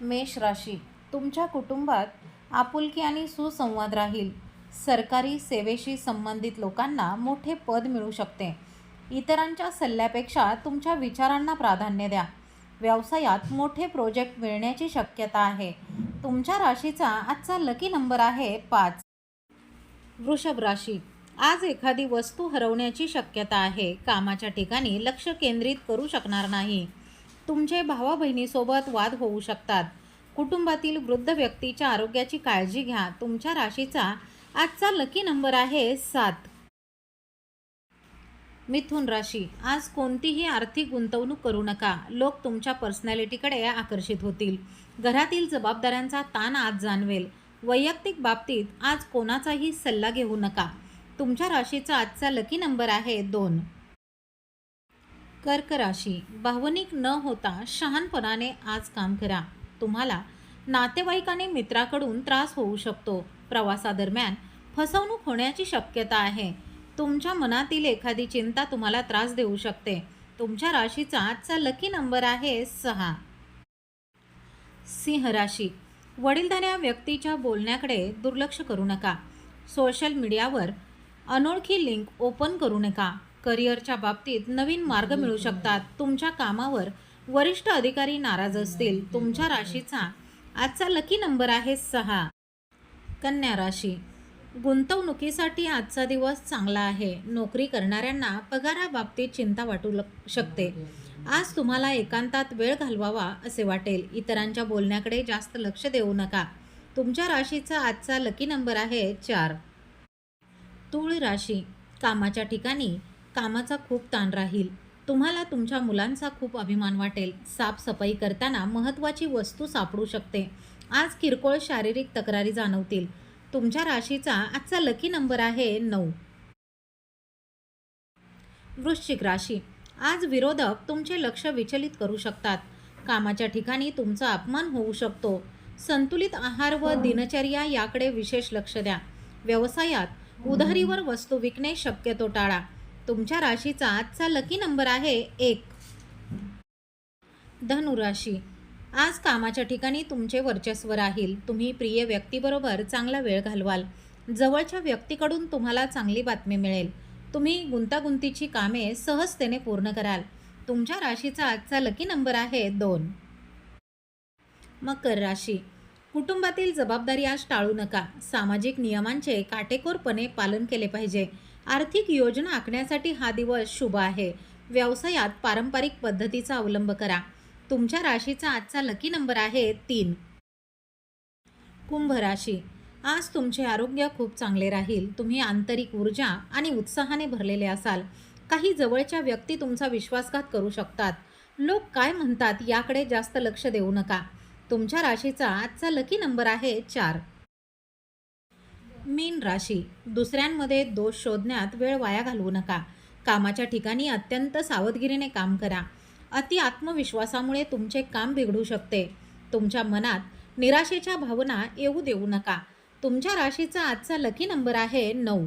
मेष राशी. तुमच्या कुटुंबात आपुलकी आणि सुसंवाद राहील. सरकारी सेवेशी संबंधित लोकांना मोठे पद मिळू शकते. इतरांच्या सल्ल्यापेक्षा तुमच्या विचारांना प्राधान्य द्या. व्यवसायात मोठे प्रोजेक्ट मिळण्याची शक्यता आहे. तुमच्या राशीचा आजचा लकी नंबर आहे पाच. वृषभ राशी. आज एखादी वस्तू हरवण्याची शक्यता आहे. कामाच्या ठिकाणी लक्ष केंद्रित करू शकणार नाही. तुमचे भावा बहिणीसोबत वाद होऊ शकतात. कुटुंबातील वृद्ध व्यक्तीच्या आरोग्याची काळजी घ्या. तुमच्या राशीचा आजचा लकी नंबर आहे सात. मिथुन राशी. आज कोणतीही आर्थिक गुंतवणूक करू नका. लोक तुमच्या पर्सनॅलिटीकडे आकर्षित होतील. घरातील जबाबदाऱ्यांचा ताण आज जाणवेल. वैयक्तिक बाबतीत आज कोणाचाही सल्ला घेऊ नका. तुमच्या राशीचा आजचा लकी नंबर आहे दोन. कर्क राशी भावनिक न होता शहाणपणाने आज काम करा. तुम्हाला नातेवाईक आणि मित्राकडून त्रास होऊ शकतो. प्रवासादरम्यान फसवणूक होण्याची शक्यता आहे. तुमच्या मनातील एखादी चिंता तुम्हाला त्रास देऊ शकते. तुमच्या राशीचा आजचा लकी नंबर आहे सहा. सिंह राशी. वडीलधाऱ्या व्यक्तीच्या बोलण्याकडे दुर्लक्ष करू नका. सोशल मीडियावर अनोळखी लिंक ओपन करू नका. करिअरच्या बाबतीत नवीन मार्ग मिळू शकतात. तुमच्या कामावर वरिष्ठ अधिकारी नाराज असतील. तुमच्या राशीचा आजचा लकी नंबर आहे सहा. कन्या राशी. गुंतवणुकीसाठी आजचा दिवस चांगला आहे. नोकरी करणाऱ्यांना पगाराबाबतीत चिंता वाटू शकते. आज तुम्हाला एकांतात वेळ घालवावा असे वाटेल. इतरांच्या बोलण्याकडे जास्त लक्ष देऊ नका. तुमच्या राशीचा आजचा लकी नंबर आहे चार. तूळ राशी. कामाच्या ठिकाणी कामाचा खूप ताण राहील. तुम्हाला तुमच्या मुलांचा खूप अभिमान वाटेल. साफसफाई करताना महत्त्वाची वस्तू सापडू शकते. आज किरकोळ शारीरिक तक्रारी जाणवतील. तुमच्या राशीचा आजचा लकी नंबर आहे नऊ. वृश्चिक राशी. आज विरोधक तुमचे लक्ष विचलित करू शकतात. कामाच्या ठिकाणी तुमचा अपमान होऊ शकतो. संतुलित आहार व दिनचर्या याकडे विशेष लक्ष द्या. व्यवसायात उधारीवर वस्तू विकणे शक्यतो टाळा. तुमच्या राशीचा आजचा लकी नंबर आहे एक. धनुराशी आज कामाच्या ठिकाणी तुमचे वर्चस्व राहील. तुम्ही प्रिय व्यक्तीबरोबर चांगला वेळ घालवाल. जवळच्या व्यक्तीकडून तुम्हाला चांगली बातमी मिळेल. तुम्ही गुंतागुंतीची कामे सहजतेने पूर्ण कराल. तुमच्या राशीचा आजचा लकी नंबर आहे दोन. मकर राशी. कुटुंबातील जबाबदारी आज टाळू नका. सामाजिक नियमांचे काटेकोरपणे पालन केले पाहिजे. आर्थिक योजना आखण्यासाठी हा दिवस शुभ आहे. व्यवसायात पारंपरिक पद्धतीचा अवलंब करा. तुमच्या राशीचा आजचा लकी नंबर आहे तीन. कुंभ राशी. आज तुमचे आरोग्य खूप चांगले राहील. तुम्ही आंतरिक ऊर्जा आणि उत्साहाने भरलेले असाल. काही जवळच्या व्यक्ती तुमचा विश्वासघात करू शकतात. लोक काय म्हणतात याकडे जास्त लक्ष देऊ नका. तुमच्या राशीचा आजचा लकी नंबर आहे चार. मीन राशी. दुसऱ्यांमध्ये दोष शोधण्यात वेळ वाया घालवू नका. कामाच्या ठिकाणी अत्यंत सावधगिरीने काम करा. अति आत्मविश्वासामुळे तुमचे काम बिघडू शकते. तुमच्या मनात निराशेच्या भावना येऊ देऊ नका. तुमच्या राशीचा आजचा लकी नंबर आहे नऊ.